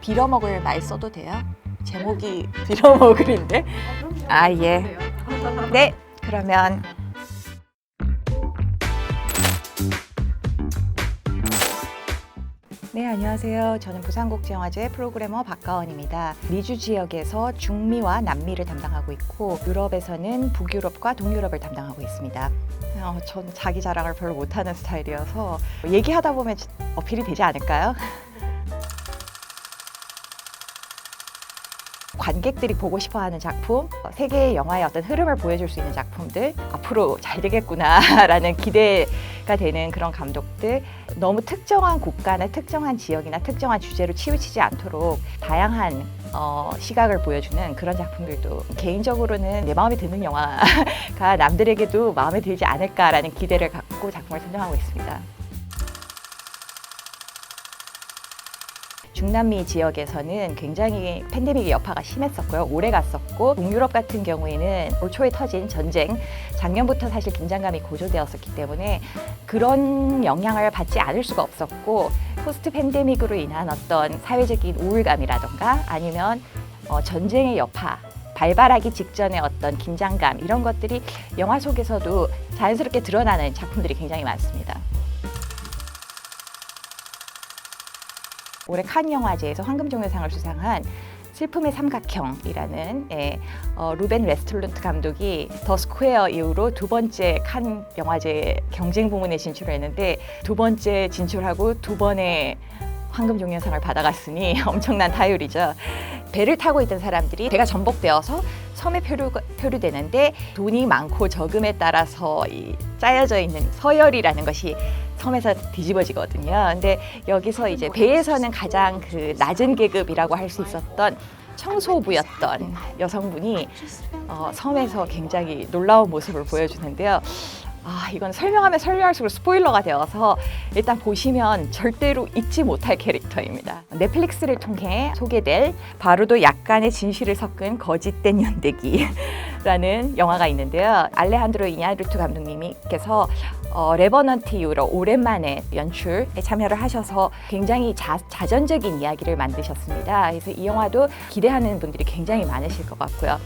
빌어먹을 말 써도 돼요? 제목이 빌어먹을인데? 아 예. 네. 그러면 네, 안녕하세요. 저는 부산국제영화제 프로그래머 박가원입니다. 미주 지역에서 중미와 남미를 담당하고 있고 유럽에서는 북유럽과 동유럽을 담당하고 있습니다. 어, 저는 자기 자랑을 별로 못하는 스타일이어서 얘기하다 보면 어필이 되지 않을까요? 관객들이 보고 싶어하는 작품, 세계의 영화의 어떤 흐름을 보여줄 수 있는 작품들, 앞으로 잘 되겠구나라는 기대가 되는 그런 감독들, 너무 특정한 국가나 특정한 지역이나 특정한 주제로 치우치지 않도록 다양한 어, 시각을 보여주는 그런 작품들도 개인적으로는 내 마음에 드는 영화가 남들에게도 마음에 들지 않을까라는 기대를 갖고 작품을 선정하고 있습니다. 중남미 지역에서는 굉장히 팬데믹의 여파가 심했었고요. 오래 갔었고 동유럽 같은 경우에는 올 초에 터진 전쟁 작년부터 사실 긴장감이 고조되었었기 때문에 그런 영향을 받지 않을 수가 없었고 포스트 팬데믹으로 인한 어떤 사회적인 우울감이라던가 아니면 어, 전쟁의 여파 발발하기 직전의 어떤 긴장감 이런 것들이 영화 속에서도 자연스럽게 드러나는 작품들이 굉장히 많습니다. 올해 칸 영화제에서 황금종려상을 수상한 슬픔의 삼각형이라는 예, 어, 루벤 레스톨론트 감독이 더 스퀘어 이후로 두 번째 칸 영화제 경쟁 부문에 진출했는데 두 번째 진출하고 두 번의 황금종려상을 받아갔으니 엄청난 타율이죠. 배를 타고 있던 사람들이 배가 전복되어서 섬에 표류, 표류되는데 돈이 많고 적음에 따라서 이 짜여져 있는 서열이라는 것이 섬에서 뒤집어지거든요. 근데 여기서 이제 배에서는 가장 그 낮은 계급이라고 할 수 있었던 청소부였던 여성분이 어, 섬에서 굉장히 놀라운 모습을 보여주는데요. 아, 이건 설명하면 설명할수록 스포일러가 되어서 일단 보시면 절대로 잊지 못할 캐릭터입니다. 넷플릭스를 통해 소개될 바로도 약간의 진실을 섞은 거짓된 연대기 라는 영화가 있는데요. 알레한드로 이냐르투 감독님께서 어, 레버넌트 이후로 오랜만에 연출에 참여를 하셔서 굉장히 자, 자전적인 이야기를 만드셨습니다. 그래서 이 영화도 기대하는 분들이 굉장히 많으실 것 같고요.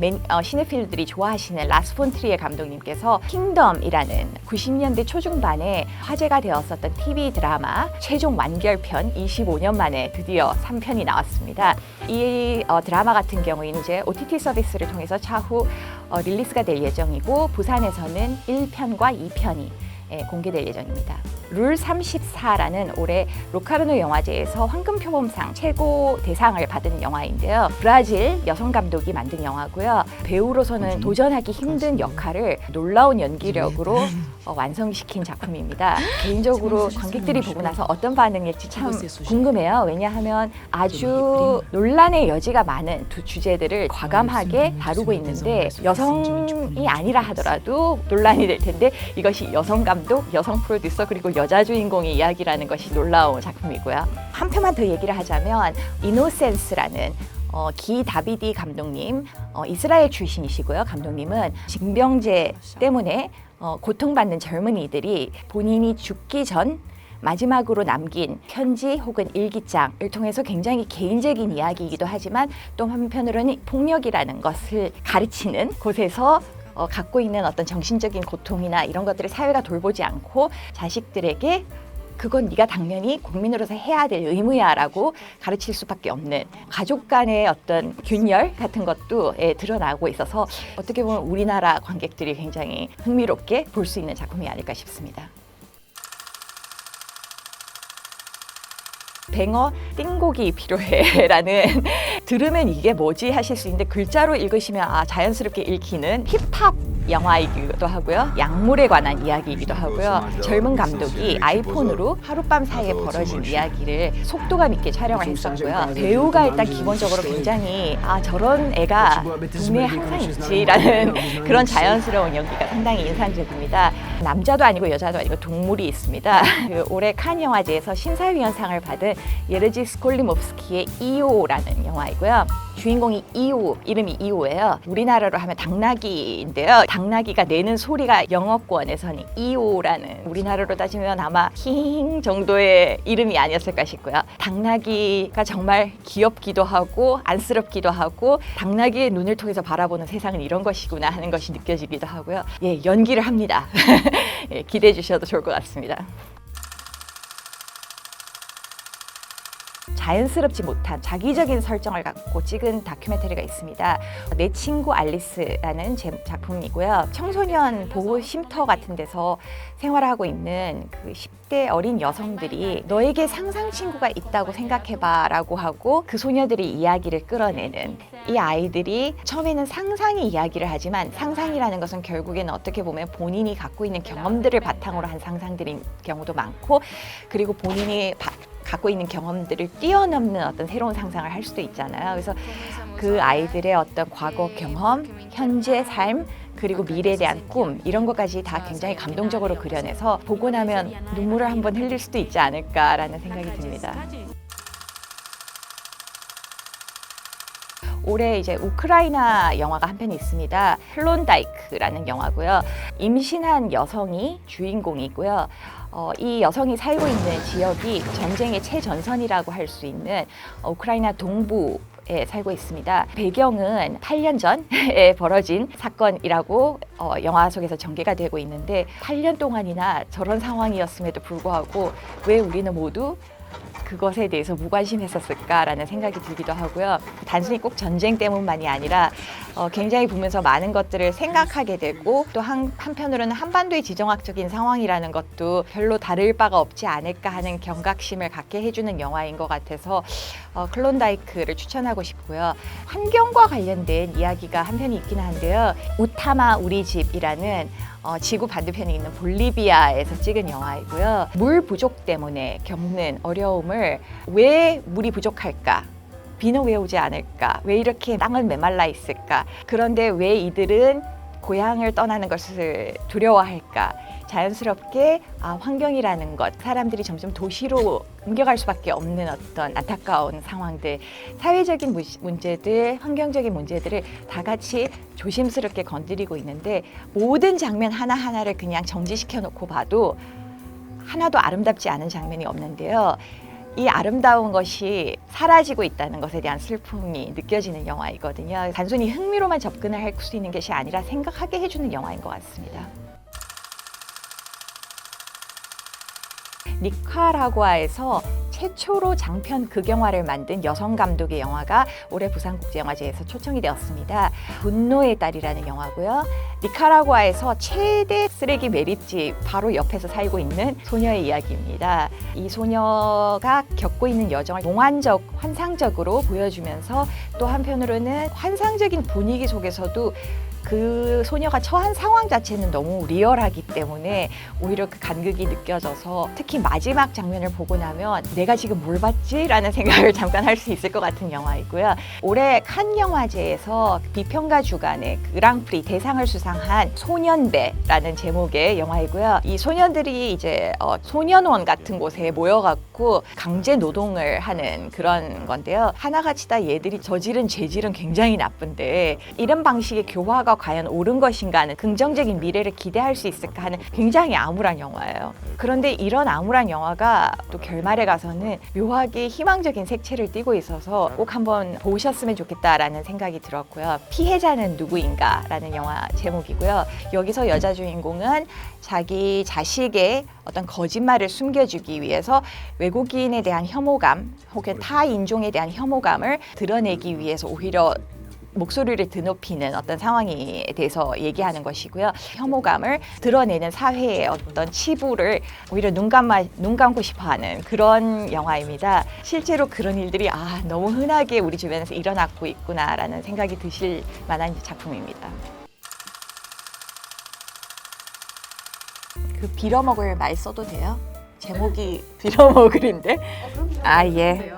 맨, 어, 시네필들이 좋아하시는 라스 폰트리에 감독님께서 킹덤이라는 90년대 초중반에 화제가 되었었던 TV 드라마 최종 완결편 25년 만에 드디어 3편이 나왔습니다. 이 어, 드라마 같은 경우에는 이제 OTT 서비스를 통해서 차후 어, 릴리스가 될 예정이고 부산에서는 1편과 2편이 예, 공개될 예정입니다. 룰 34라는 올해 로카르노 영화제에서 황금표범상 최고 대상을 받은 영화인데요. 브라질 여성 감독이 만든 영화고요. 배우로서는 도전하기 힘든 역할을 놀라운 연기력으로 어, 완성시킨 작품입니다. 개인적으로 관객들이 보고 나서 어떤 반응일지 참 궁금해요. 왜냐하면 아주 논란의 여지가 많은 두 주제들을 과감하게 다루고 있는데 여성이 아니라 하더라도 논란이 될 텐데 이것이 여성 감독, 여성 프로듀서 그리고 여자 주인공의 이야기라는 것이 놀라운 작품이고요. 한 편만 더 얘기를 하자면 이노센스라는 어, 기 다비디 감독님 어, 이스라엘 출신이시고요. 감독님은 징병제 때문에 어, 고통받는 젊은이들이 본인이 죽기 전 마지막으로 남긴 편지 혹은 일기장을 통해서 굉장히 개인적인 이야기이기도 하지만 또 한편으로는 폭력이라는 것을 가르치는 곳에서 어, 갖고 있는 어떤 정신적인 고통이나 이런 것들을 사회가 돌보지 않고 자식들에게 그건 네가 당연히 국민으로서 해야 될 의무야라고 가르칠 수밖에 없는 가족 간의 어떤 균열 같은 것도 예, 드러나고 있어서 어떻게 보면 우리나라 관객들이 굉장히 흥미롭게 볼 수 있는 작품이 아닐까 싶습니다. 뱅어 띵곡이 필요해 라는 들으면 이게 뭐지 하실 수 있는데 글자로 읽으시면 아 자연스럽게 읽히는 힙합 영화이기도 하고요. 약물에 관한 이야기이기도 하고요. 젊은 감독이 아이폰으로 하룻밤 사이에 벌어진 이야기를 속도감 있게 촬영을 했었고요. 배우가 일단 기본적으로 굉장히 아 저런 애가 동네에 항상 있지라는 그런 자연스러운 연기가 상당히 인상적입니다. 남자도 아니고 여자도 아니고 동물이 있습니다. 그 올해 칸 영화제에서 신사위원상을 받은 예르지 스콜리모프스키의 이오라는 영화이고요. 주인공이 이오, 이름이 이오예요. 우리나라로 하면 당나귀인데요. 당나귀가 내는 소리가 영어권에서는 이오라는 우리나라로 따지면 아마 힝 정도의 이름이 아니었을까 싶고요. 당나귀가 정말 귀엽기도 하고 안쓰럽기도 하고 당나귀의 눈을 통해서 바라보는 세상은 이런 것이구나 하는 것이 느껴지기도 하고요. 예, 연기를 합니다. 예, 기대해 주셔도 좋을 것 같습니다. 자연스럽지 못한 자기적인 설정을 갖고 찍은 다큐멘터리가 있습니다. 내 친구 알리스라는 제- 작품이고요. 청소년 보호 쉼터 같은 데서 생활하고 있는 그 10대 어린 여성들이 너에게 상상 친구가 있다고 생각해봐라고 하고 그 소녀들이 이야기를 끌어내는 이 아이들이 처음에는 상상이 이야기를 하지만 상상이라는 것은 결국에는 어떻게 보면 본인이 갖고 있는 경험들을 바탕으로 한 상상들인 경우도 많고 그리고 본인이 바- 갖고 있는 경험들을 뛰어넘는 어떤 새로운 상상을 할 수도 있잖아요. 그래서 그 아이들의 어떤 과거 경험, 현재 삶, 그리고 미래에 대한 꿈 이런 것까지 다 굉장히 감동적으로 그려내서 보고 나면 눈물을 한번 흘릴 수도 있지 않을까라는 생각이 듭니다. 올해 이제 우크라이나 영화가 한편 있습니다. 클론다이크라는 영화고요. 임신한 여성이 주인공이고요. 어, 이 여성이 살고 있는 지역이 전쟁의 최전선이라고 할 수 있는 어, 우크라이나 동부 에 살고 있습니다. 배경은 8년 전에 벌어진 사건이라고 어, 영화 속에서 전개가 되고 있는데 8년 동안이나 저런 상황이었음에도 불구하고 왜 우리는 모두 그것에 대해서 무관심했었을까라는 생각이 들기도 하고요. 단순히 꼭 전쟁 때문만이 아니라 어, 굉장히 보면서 많은 것들을 생각하게 되고 또 한, 한편으로는 한반도의 지정학적인 상황이라는 것도 별로 다를 바가 없지 않을까 하는 경각심을 갖게 해주는 영화인 것 같아서 어, 클론다이크를 추천하고 싶고요. 환경과 관련된 이야기가 한 편이 있긴 한데요. 우타마 우리 집이라는 어, 지구 반대편에 있는 볼리비아에서 찍은 영화이고요. 물 부족 때문에 겪는 어려움을 왜 물이 부족할까? 비는 왜 오지 않을까? 왜 이렇게 땅은 메말라 있을까? 그런데 왜 이들은 고향을 떠나는 것을 두려워할까? 자연스럽게 아, 환경이라는 것, 사람들이 점점 도시로 옮겨갈 수밖에 없는 어떤 안타까운 상황들, 사회적인 무- 문제들, 환경적인 문제들을 다 같이 조심스럽게 건드리고 있는데 모든 장면 하나하나를 그냥 정지시켜 놓고 봐도 하나도 아름답지 않은 장면이 없는데요. 이 아름다운 것이 사라지고 있다는 것에 대한 슬픔이 느껴지는 영화이거든요. 단순히 흥미로만 접근을 할 수 있는 것이 아니라 생각하게 해주는 영화인 것 같습니다. 니카라과에서 최초로 장편 극영화를 만든 여성 감독의 영화가 올해 부산국제영화제에서 초청이 되었습니다. 분노의 딸이라는 영화고요. 니카라과에서 최대 쓰레기 매립지 바로 옆에서 살고 있는 소녀의 이야기입니다. 이 소녀가 겪고 있는 여정을 몽환적, 환상적으로 보여주면서 또 한편으로는 환상적인 분위기 속에서도 그 소녀가 처한 상황 자체는 너무 리얼하기 때문에 오히려 그 간극이 느껴져서 특히 마지막 장면을 보고 나면 내가 지금 뭘 봤지 라는 생각을 잠깐 할 수 있을 것 같은 영화이고요. 올해 칸 영화제에서 비평가 주간에 그랑프리 대상을 수상한 소년배라는 제목의 영화이고요. 이 소년들이 이제 어, 소년원 같은 곳에 모여갖고 강제 노동을 하는 그런 건데요. 하나같이 다 얘들이 저지른 죄질은 굉장히 나쁜데 이런 방식의 교화가 과연 옳은 것인가 하는 긍정적인 미래를 기대할 수 있을까 하는 굉장히 암울한 영화예요. 그런데 이런 암울한 영화가 또 결말에 가서는 묘하게 희망적인 색채를 띠고 있어서 꼭 한번 보셨으면 좋겠다라는 생각이 들었고요. 피해자는 누구인가라는 영화 제목이고요. 여기서 여자 주인공은 자기 자식의 어떤 거짓말을 숨겨주기 위해서 외국인에 대한 혐오감 혹은 타 인종에 대한 혐오감을 드러내기 위해서 오히려 목소리를 드높이는 어떤 상황에 대해서 얘기하는 것이고요. 혐오감을 드러내는 사회의 어떤 치부를 오히려 눈 감아 눈 감고 싶어 하는 그런 영화입니다. 실제로 그런 일들이 아 너무 흔하게 우리 주변에서 일어나고 있구나라는 생각이 드실 만한 작품입니다. 그 빌어먹을 말 써도 돼요? 제목이 빌어먹을인데. 아 예.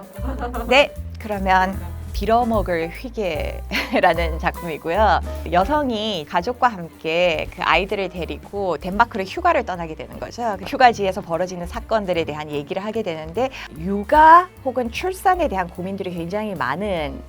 네, 그러면 빌어먹을 휘게라는 작품이고요. 여성이 가족과 함께 그 아이들을 데리고 덴마크로 휴가를 떠나게 되는 거죠. 그 휴가지에서 벌어지는 사건들에 대한 얘기를 하게 되는데 육아 혹은 출산에 대한 고민들이 굉장히 많은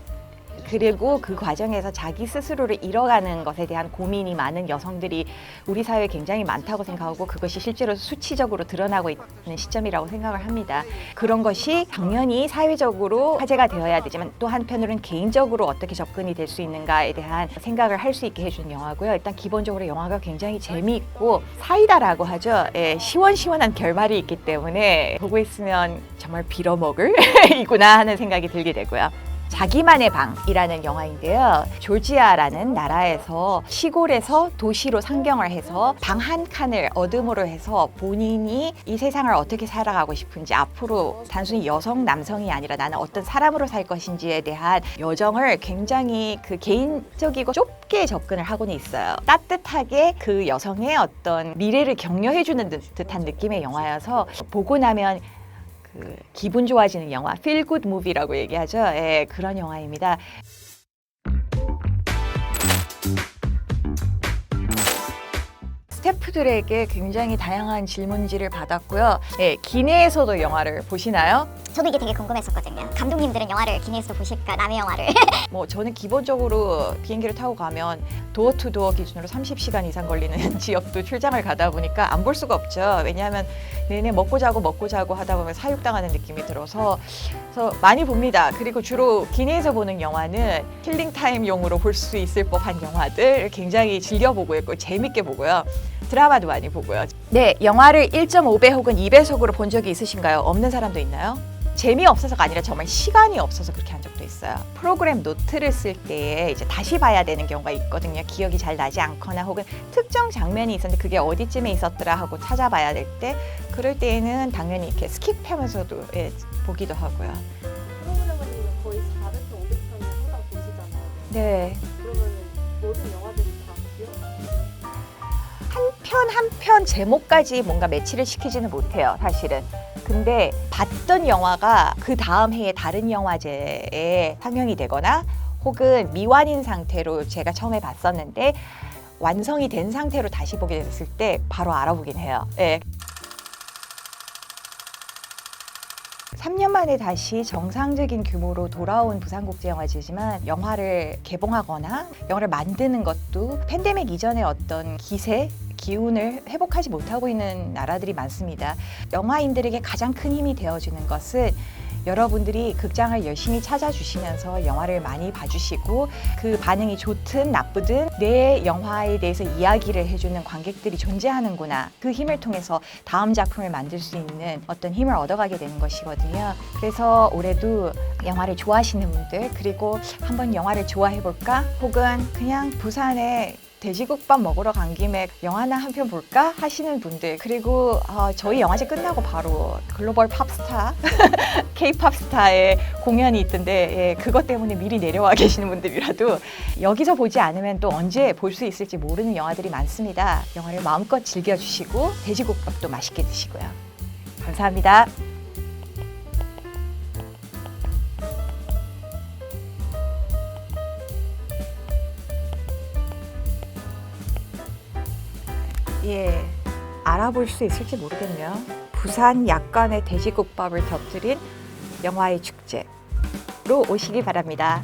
그리고 그 과정에서 자기 스스로를 잃어가는 것에 대한 고민이 많은 여성들이 우리 사회에 굉장히 많다고 생각하고 그것이 실제로 수치적으로 드러나고 있는 시점이라고 생각을 합니다. 그런 것이 당연히 사회적으로 화제가 되어야 되지만 또 한편으로는 개인적으로 어떻게 접근이 될 수 있는가에 대한 생각을 할 수 있게 해주는 영화고요. 일단 기본적으로 영화가 굉장히 재미있고 사이다라고 하죠. 예, 시원시원한 결말이 있기 때문에 보고 있으면 정말 빌어먹을 이구나 하는 생각이 들게 되고요. 자기만의 방이라는 영화인데요. 조지아라는 나라에서 시골에서 도시로 상경을 해서 방 한 칸을 어둠으로 해서 본인이 이 세상을 어떻게 살아가고 싶은지 앞으로 단순히 여성, 남성이 아니라 나는 어떤 사람으로 살 것인지에 대한 여정을 굉장히 그 개인적이고 좁게 접근을 하고는 있어요. 따뜻하게 그 여성의 어떤 미래를 격려해주는 듯- 듯한 느낌의 영화여서 보고 나면 그 기분 좋아지는 영화, feel good movie라고 얘기하죠. 예, 그런 영화입니다. 스태프들에게 굉장히 다양한 질문지를 받았고요. 예, 기내에서도 영화를 보시나요? 저도 이게 되게 궁금했었거든요. 감독님들은 영화를 기내에서 보실까 남의 영화를 뭐 저는 기본적으로 비행기를 타고 가면 도어 투 도어 기준으로 30시간 이상 걸리는 지역도 출장을 가다 보니까 안 볼 수가 없죠. 왜냐하면 내내 먹고 자고 먹고 자고 하다 보면 사육당하는 느낌이 들어서 그래서 많이 봅니다. 그리고 주로 기내에서 보는 영화는 힐링 타임용으로 볼 수 있을 법한 영화들 굉장히 즐겨 보고 있고 재밌게 보고요. 드라마도 많이 보고요. 네, 영화를 1.5배 혹은 2배속으로 본 적이 있으신가요? 없는 사람도 있나요? 재미없어서가 아니라 정말 시간이 없어서 그렇게 한 적도 있어요. 프로그램 노트를 쓸 때에 이제 다시 봐야 되는 경우가 있거든요. 기억이 잘 나지 않거나 혹은 특정 장면이 있었는데 그게 어디쯤에 있었더라 하고 찾아봐야 될 때 그럴 때에는 당연히 이렇게 스킵하면서도 예, 보기도 하고요. 프로그래머님은 거의 400편, 500편을 항상 보시잖아요. 네. 그러면 모든 영화들이? 한편 한 편 제목까지 뭔가 매치를 시키지는 못해요, 사실은. 근데 봤던 영화가 그 다음 해에 다른 영화제에 상영이 되거나 혹은 미완인 상태로 제가 처음에 봤었는데 완성이 된 상태로 다시 보게 됐을 때 바로 알아보긴 해요. 예. 3년 만에 다시 정상적인 규모로 돌아온 부산국제영화제지만 영화를 개봉하거나 영화를 만드는 것도 팬데믹 이전의 어떤 기세 기운을 회복하지 못하고 있는 나라들이 많습니다. 영화인들에게 가장 큰 힘이 되어주는 것은 여러분들이 극장을 열심히 찾아주시면서 영화를 많이 봐주시고 그 반응이 좋든 나쁘든 내 영화에 대해서 이야기를 해주는 관객들이 존재하는구나. 그 힘을 통해서 다음 작품을 만들 수 있는 어떤 힘을 얻어가게 되는 것이거든요. 그래서 올해도 영화를 좋아하시는 분들 그리고 한번 영화를 좋아해볼까? 혹은 그냥 부산에 돼지국밥 먹으러 간 김에 영화나 한 편 볼까 하시는 분들 그리고 어, 저희 영화제 끝나고 바로 글로벌 팝스타 K-팝 스타의 공연이 있던데 예, 그것 때문에 미리 내려와 계시는 분들이라도 여기서 보지 않으면 또 언제 볼 수 있을지 모르는 영화들이 많습니다. 영화를 마음껏 즐겨주시고 돼지국밥도 맛있게 드시고요. 감사합니다. 예, 알아볼 수 있을지 모르겠네요. 부산 약간의 돼지국밥을 곁들인 영화의 축제로 오시기 바랍니다.